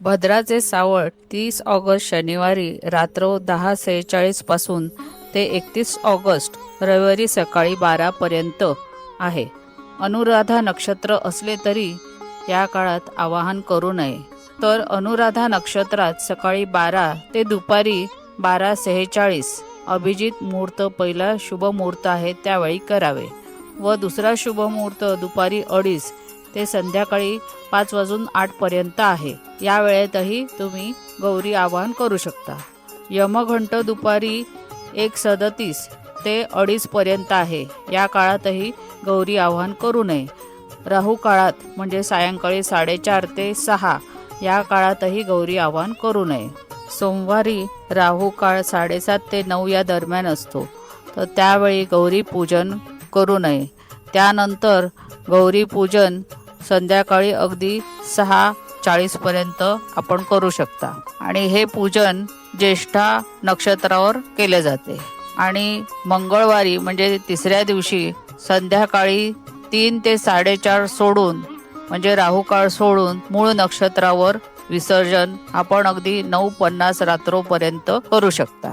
भद्राचे सावळ तीस ऑगस्ट शनिवारी रात्र दहा सेहेचाळीसपासून ते एकतीस ऑगस्ट रविवारी सकाळी बारा पर्यंत आहे. अनुराधा नक्षत्र असले तरी या काळात आवाहन करू नये. तर अनुराधा नक्षत्रात सकाळी बारा ते दुपारी बारा सेहेचाळीस अभिजित मुहूर्त पहिला शुभ मुहूर्त आहे त्यावेळी करावे व दुसरा शुभ मुहूर्त दुपारी अडीच ते संध्याकाळी पाच वाजून आठ पर्यंत आहे. या वेळेतही तुम्ही गौरी आवाहन करू शकता. यमघंट दुपारी एक सदतीस ते अडीच पर्यंत आहे. या काळातही गौरी आवाहन करू नये. राहू काळात म्हणजे सायंकाळी साडेचार ते सहा या काळातही गौरी आवाहन करू नये. सोमवारी राहू काळ साडेसात ते नऊ या दरम्यान असतो. तर त्यावेळी गौरी पूजन करू नये. त्यानंतर गौरी पूजन संध्याकाळी अगदी सहा चाळीसपर्यंत आपण करू शकता. आणि हे पूजन ज्येष्ठा नक्षत्रावर केले जाते. आणि मंगळवारी म्हणजे तिसऱ्या दिवशी संध्याकाळी तीन ते साडेचार सोडून म्हणजे राहुकाळ सोडून मूळ नक्षत्रावर विसर्जन आपण अगदी नऊ पन्नास रात्रोपर्यंत करू शकता.